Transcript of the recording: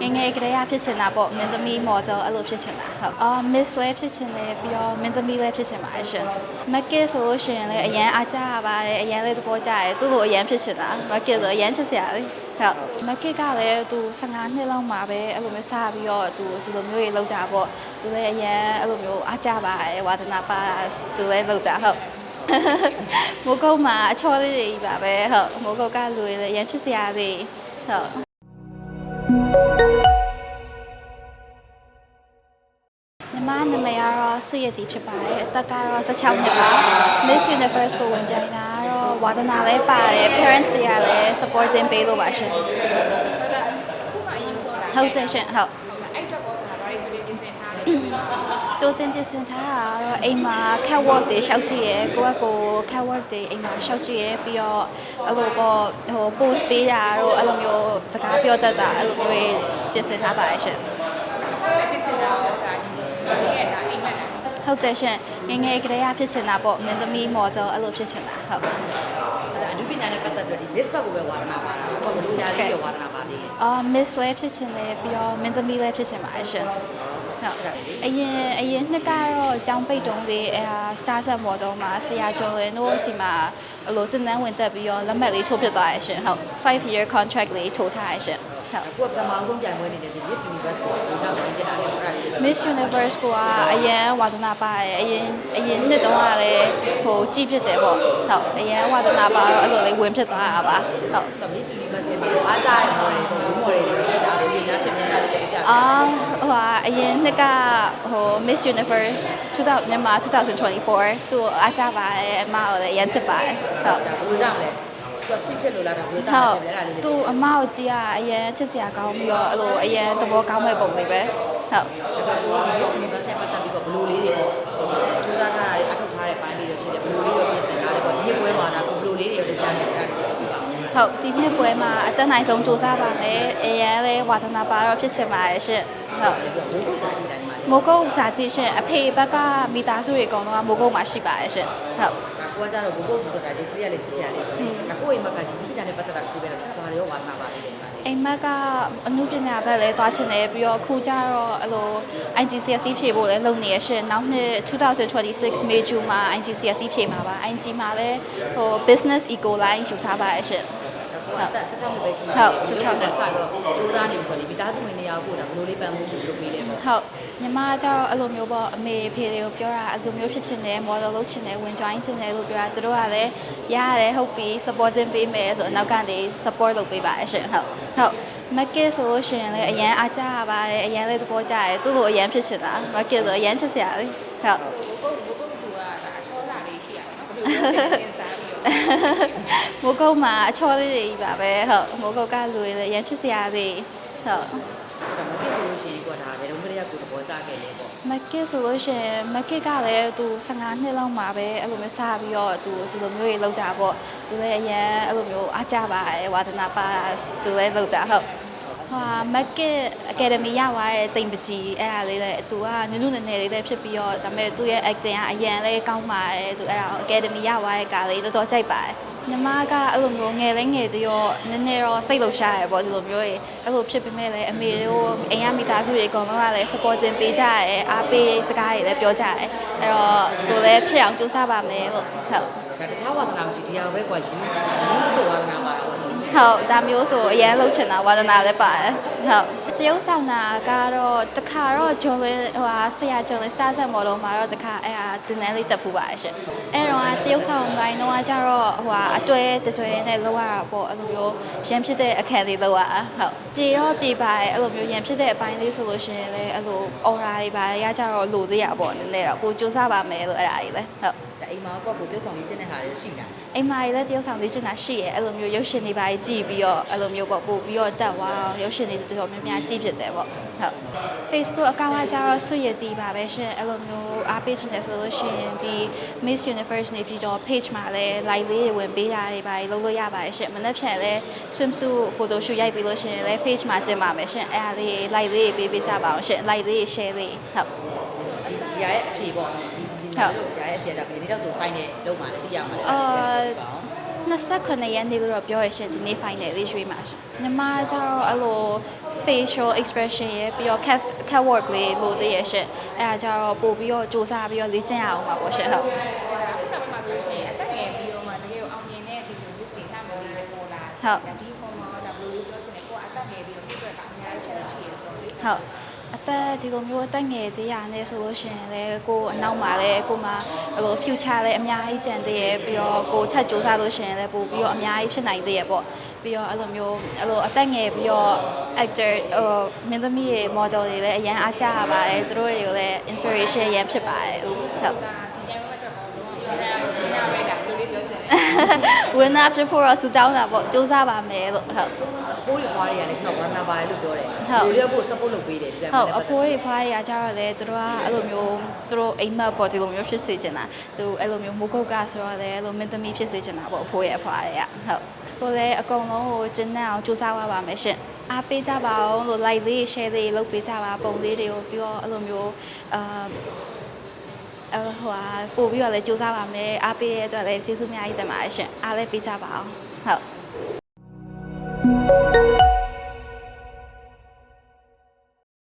ငယ်ငယ်ကလေးကဖြစ်ချင်တာပေါ့မင်းသမီး model အဲ့လိုဖြစ်ချင်တာဟုတ်အော် miss လည်းဖြစ်ချင်တယ်ပြီးတော့မင်းသမီးလည်းဖြစ်ချင်ပါတယ်ရှင် market ဆိုလို့ရှိရင်လည်းအရန်အားကြရပါတယ်အရန်လည်းသဘောကျတယ်သူ့လိုအရန်ဖြစ်ချင်တာ market ဆိုအရန်ချစ်စရာလေဟုတ် market ကလည်းသူ15နှစ်လောက်မှာပဲအဲ့လိုမျိုးစပြီးတော့သူဒီလိုမျိုးတွေလောက်ကြပေါ့သူလည်းအရန်အဲ့လိုမျိုးအားကြပါတယ်ဝါသနာပါသူလည်းလောက်ကြဟုတ်မိုးကုတ်မှာအချောလေးတွေကြီးပါပဲဟုတ်မိုးကုတ်ကလူတွေလည်းရမ်းချစ်စရာလေးဟုတ်ညီ မနာမည်ကတော့ဆွေရတီဖြစ်ပါတယ်အသက်ကတော့16နှစ်ပါ Miss Universe ကိုဝင်ပြိုင်တာကတော့ဝါသနာလည်းပါတယ် parents တွေကလည်း supporting ပေးလို့ပါရှင်ဟုတ်တယ်ရှင်ဟုတ်ကြိုးတင်ပြင်ဆင်ထားတာက တော့အိမ်မှာ cat work တွေရှောက်ကြည့်ရယ်ကိုယ့်အကို cat work တွေအိမ်မှာရှောက်ကြည့်ရယ်ပြီးတော့အဲ့လိုပေါ့ဟို post ပေးတာတို့အဲ့လိုမျိုးစကားပြောတတ်တာအဲ့လိုမျိုးတွေပြင်ဆင်ထားပါတယ်ရှင်ဟုတ်တယ်ရှင်ငယ်ငယ်ကလေးကဖြစ်ချင်တာပေါ့မင်းသမီး model အဲ့လိုဖြစ်ချင်တာဟုတ်အဲ့ဒါအနုပညာနဲ့ပတ်သက်ပြီးဒီ miss ဘက်ကိုပဲဝါဒနာပါတာ။ဘာလို့ညာလေးရောဝါဒနာပါသေးရဲ့အာ miss လည်းဖြစ်ချင်တယ်ပြီးတော့မင်းသမီးလည်းဖြစ်ချင်ပါတယ်ရှင် ဟုတ်အရင်အရင်နှစ်ကတော့အကြောင်းပိတ်တုံးလေးအဲ star set model မှာဆရာကျော်လွင်တို့စီမှာအလိုတင်တန်းဝင်တက်ပြီးတော့လက်မှတ်လေးထိုးဖြစ်သွားရရှင်ဟုတ်5 year contract လေးထိုးထားရရှင်ဟုတ်။အခုကပထမဆုံးပြိုင်ပွဲနေတဲ့ဒီ miss universe ကိုဒီကြောင့်ဝင်ကြတာလေအဲ့ဒါလေး Miss Universe ကအရင်ဝါသနာပါတယ်အရင်အရင်နှစ်တုန်းကလည်းဟိုကြည့်ဖြစ်တယ်ပေါ့ဟုတ်အရင်ဝါသနာပါတော့အဲ့လိုလေးဝင်ဖြစ်သွားတာပါဟုတ်ဆို miss universe တွေမှာအားကြရမော်တွေဟိုလူမော်တွေရှိတာလို့ပညာဖြစ်နေတာလေးပြပြအာ ဟိုဟာအရင်နှစ်ကဟို Miss Universe 2000မြန်မာ2024သူ့အားကြပါတယ်အမကိုလည်းရမ်းချစ်ပါတယ်ဟုတ်တာဘယ်လိုကြောင့်လဲသူကဆွဖြစ်လို့လားဒါဘယ်လိုကြောဟုင့်တ်လဲအဲ့ဒါလေးသူအမကိုကြည့်ရအရင်ချစ်စရာကောင်းပြီးတော့အဲ့လိုအရင်သဘောကောင်းမဲ့ပုံလေးပဲဟုတ်ဒါပေမဲ့ဒီ miss universe နဲ့ပတ်သက်ပြီးတော့ဘယ်လိုလေးတွေပေါ့ထူးခြားထားတာတွေအထောက်ထားတဲ့ပိုင်းလေးတွေရှိတယ်ဘယ်လိုလေးတော့ပြင်ဆင်ထားလဲပေါ့ဒီနေ့ပွဲမှာဒါဘယ်လိုလေးတွေတော့ကြားနေတယ်အဲ့ဒါလေးပြောပြပါဦးဟုတ်ဒီနှစ်ပွဲမှာအတက်နိုင်ဆုံးစူးစမ်းပါမယ်အရင်လည်းဝါသနာပါတော့ဖြစ်ချင်ပါတယ်ရှင် ဟုတ်ဘိုးကုတ်စာကြည့်တိုင်းမှာလေမိုးကုတ်စာကြည့်ရှင်အဖေဘက်ကမိသားစုတွေအကုန်လုံးကမိုးကုတ်မှာရှိပါတယ်ရှင်ဟုတ် ဒါကိုကကြတော့ဘိုးကုတ်ဆိုတာဒီပြရလေးချစ်စရာလေးဆိုတော့ဒါကိုယ့်အိမ်မှာကဒီပြကြတဲ့ပတ်သက်တာကိုပဲတော့ဆက်ပါရောဝါသနာပါလေးတယ်ပါလေအိမ်မက်ကအမှုပညာဘက်လည်းသွားချင်တယ်ပြီးတော့အခုကျတော့အဲ့လို IGCSE ဖြေဖို့လည်းလုပ်နေရရှင်နောက်နှစ်2026 May June မှာ IGCSE ဖြေမှာပါ IG မှာလည်းဟို business eco line ယူထားပါရရှင် ဟုတ်အသက်16နှစ်ပဲရှိဟုတ်16နှစ်ဆက်တော့ကြိုးစားနေပြီဆိုတော့ဒီမိသားစုဝင်တွေရောက်ဖို့ဒါဘယ်လိုလေးပံ့ပိုးမှုလုပ်ပေးလဲပေါ့ဟုတ်ညီမကကျတော့အဲ့လိုမျိုးပေါ့အမေဖေတွေကိုပြောတာအဲ့လိုမျိုးဖြစ်ချင်တယ် model လုပ်ချင်တယ်ဝင် join ချင်တယ်လို့ပြောတာသူတို့ကလည်းရရတယ်ဟုတ်ပြီ supporting ပေးမယ်ဆိုတော့နောက်ကနေ support လုပ်ပေးပါအရှင်ဟုတ်ဟုတ် market ဆိုလို့ရှိရင်လည်းအရန်အားကြရပါတယ်အရန်လည်းသဘောကျတယ်သူ့လိုအရန်ဖြစ်ချင်တာ market ဆိုအရန်ချစ်စရာလေဟုတ် မိုးကုတ်မှာအချောလေးတွေကြီးပါပဲဟုတ်မိုးကုတ်ကလူတွေလည်းရမ်းချစ်စရာလေးဟုတ်ဒါမှမဟုတ်ဆိုလို့ရှိရင်ကွာဒါဘယ်တော့မှရကိုသဘောကျခဲ့လဲပေါ့ market ဆိုလို့ရှိရင် market ကလည်းသူ15နှစ်လောက်မှာပဲအဲ့လိုမျိုးစပြီးတော့သူဒီလိုမျိုးတွေလောက်ကြပေါ့သူလည်းအရန်အဲ့လိုမျိုးအားကြပါတယ်ဝါသနာပါသူလည်းလောက်ကြဟုတ် ဟာ market academy ရသွားတဲ့တိမ်ပကြီးအဲ့ဒါလေးလည်းသူကနုနုနယ်နယ်လေးလည်းဖြစ်ပြီးတော့ဒါပေမဲ့သူရဲ့ acting ကအရန်လေးကောင်းပါတယ်သူအဲ့ဒါ academy ရသွားတဲ့ကားလေးတော်တော်ကြိုက်ပါတယ်ညီမကအဲ့လိုမျိုးငယ်လေးငယ်တည်းရောနည်းနည်းတော့စိတ်လှုပ်ရှားရပေါ့ဒီလိုမျိုးတွေအဲ့လိုဖြစ်ပေမဲ့လည်းအမေတို့အိမ်ကမိသားစုတွေအကုန်လုံးကလည်း supporting ပေးကြရတယ်အားပေးစကားတွေလည်းပြောကြရတယ်အဲ့တော့ကိုယ်လည်းဖြစ်အောင်ကြိုးစားပါမယ်လို့ဟုတ်ဒါတခြားဝါသနာမရှိဒီဟာပဲကွာယူယူတို့ဝါသနာပါပေါ့ ဟုတ်ဒါမျိုးဆိုအရင်လှုပ်ချင်တာဝါဒနာလည်းပါတယ်ဟုတ်တရုပ်ဆောင်တာကတော့တ ခါတော့ဂျွန်လင်းဟိုဟာဆရာဂျွန်လင်း star set model မှာတော့တခါအဲ့ဟာတင်တန်းလေးတက်ဖူးပါတယ်ရှင်အဲ့တော့တရုပ်ဆောင်ပိုင်းတော့ကျတော့ဟိုဟာအတွဲတတွဲနဲ့လောက်ရတာပေါ့အဲ့လိုမျိုးရန်ဖြစ်တဲ့အခန်းလေးလောက်ရတာဟုတ်ပြေတော့ပြေပါတယ်အဲ့လိုမျိုးရန်ဖြစ်တဲ့အပိုင်းလေးဆိုလို့ရှိရင်လည်းအဲ့လို aura တွေပါရကြတော့လိုသေးရပေါ့နည်းနည်းတော့ကိုစူးစမ်းပါမယ်လို့အဲ့ဒါကြီးလဲဟုတ်ဒါအိမ်မှာပေါ့ကိုတိုးဆောင်လေးကျင်းတဲ့ဟာတွေရှိတာအိမ်မာကြီးလည်းတရုပ်ဆောင်လေးကျင်တာရှိရဲ့အဲ့လိုမျိုးရုပ်ရှင်တွေပါကြည့်ပြီးတော့အဲ့လိုမျိုးပေါ့ပို့ပြီးတော့တက်သွားအောင်ရုပ်ရှင်တွေတော်တော်များများကြည့်ဖြစ်တယ်ပေါ့ ဟုတ် Facebook account ကကျတော့ဆွရကြည့်ပါပဲရှင်အဲ့လိုမျိုးအားပေးချင်တယ်ဆိုလို့ရှိရင်ဒီ Miss Universe နေပြီးတော့ page မှာလည်း like လေးတွေဝင်ပေးတာတွေပါလုပ်လို့ရပါတယ်ရှင်မနေ့ဖြန်လည်း swimsuit photo shoot ရိုက်ပြီးလို့ရှိရင်လည်း page မှာတင်ပါမယ်ရှင်အဲ့ဒါလေး like လေးတွေပေးပေးကြပါအောင်ရှင် like လေး share လေးဟုတ်ဒီဒီရရဲ့အဖြေပေါ့ဒီဒီတို့ရရဲ့အဖြေဒါပြည်နေတော့ဆို final လုံးမှာလည်းသိရမှာလေ 28ရက်နေ့လို့တော့ပြောရရှင်ဒီနေ့ final လေးရွေးမှာရှင်ညီမကျတော့အဲ့လို facial expression ရဲ့ပြီးတော့ cat cat work လေးလိုသေးရဲ့ရှင်အဲအားကြတော့ပို့ပြီးတော့စူးစမ်းပြီးတော့လေ့ကျင့်ရအောင်ပါပေါ့ရှင်ဟုတ်ခုနကမှပြောရှင်အသက်ငယ်ပြီးတော့မှတကယ်အောင်မြင်တဲ့ဒီလို list တွေထားမယ်လေပေါ်လာဒီပေါ်မှာဒါဘယ်လိုပြောချင်လဲကိုကအသက်ငယ်ပြီးတော့ပြည့်တာအများကြီးချက်ရှိရဆိုတော့လေဟုတ် အသက်ဒီလိုမျိုးအသက်ငယ်သေးရနေဆိုလို့ရှိရင်လည်းကိုအနောက်မှာလည်းကိုမှအဲ့လို future လည်းအများကြီးကြံသေးရဲ့ပြီးတော့ကိုထပ်စူးစမ်းလို့ရှိရင်လည်းပို့ပြီးတော့အများကြီးဖြစ်နိုင်သေးရဲ့ပေါ့ပြီးတော့အဲ့လိုမျိုးအဲ့လိုအသက်ငယ်ပြီးတော့ actor ဟိုမင်းသမီးရဲ့ model တွေလည်းအရန်အားကြရပါတယ်သူတို့တွေကိုလည်း inspiration ရန်ဖြစ်ပါတယ်ဟုတ် ဒါဒီညမှာတော့တော့ဒီနေ့ဒီနေ့ပဲဒါဘယ်လိုလေးပြောချင်လဲ ဝင်နာဖြစ်ဖို့တော့စူတောင်းတာပေါ့စူးစမ်းပါမယ်လို့ဟုတ်အဖိုးတွေဖွားတွေကလည်းကျွန်တော်ဘာနာပါတယ်လို့ပြောတယ်ဟုတ်လူတွေကပို့ support လုပ်ပေးတယ်ဒီကဟုတ်အဖိုးတွေဖွားရကြတော့လေသူတို့ကအဲ့လိုမျိုးသူတို့အိမ်မက်ပေါ့ဒီလိုမျိုးဖြစ်စေချင်တာသူအဲ့လိုမျိုးမိုးကုတ်ကဆိုတော့လေအဲ့လိုမင်းသမီးဖြစ်စေချင်တာပေါ့အဖိုးရဲ့အဖွားတွေကဟုတ်ကိုလည်းအကုန်လုံးကိုကျင်းနဲ့အောင်စူးစမ်းပါပါမယ်ရှင်အားပေးကြပါအောင်လို့ like လေး share လေးလုပ်ပေးကြပါပုံလေးတွေကိုပြီးတော့အဲ့လိုမျိုးအာ အဲ့ဟိုဟာပို့ပြီးတော့လည်းစူးစမ်းပါမယ်အားပေးရဲ့အတွက်လည်းကျေးဇူးအများကြီးတင်ပါတယ်ရှင်အားလည်းပေးကြပါအောင်ဟုတ်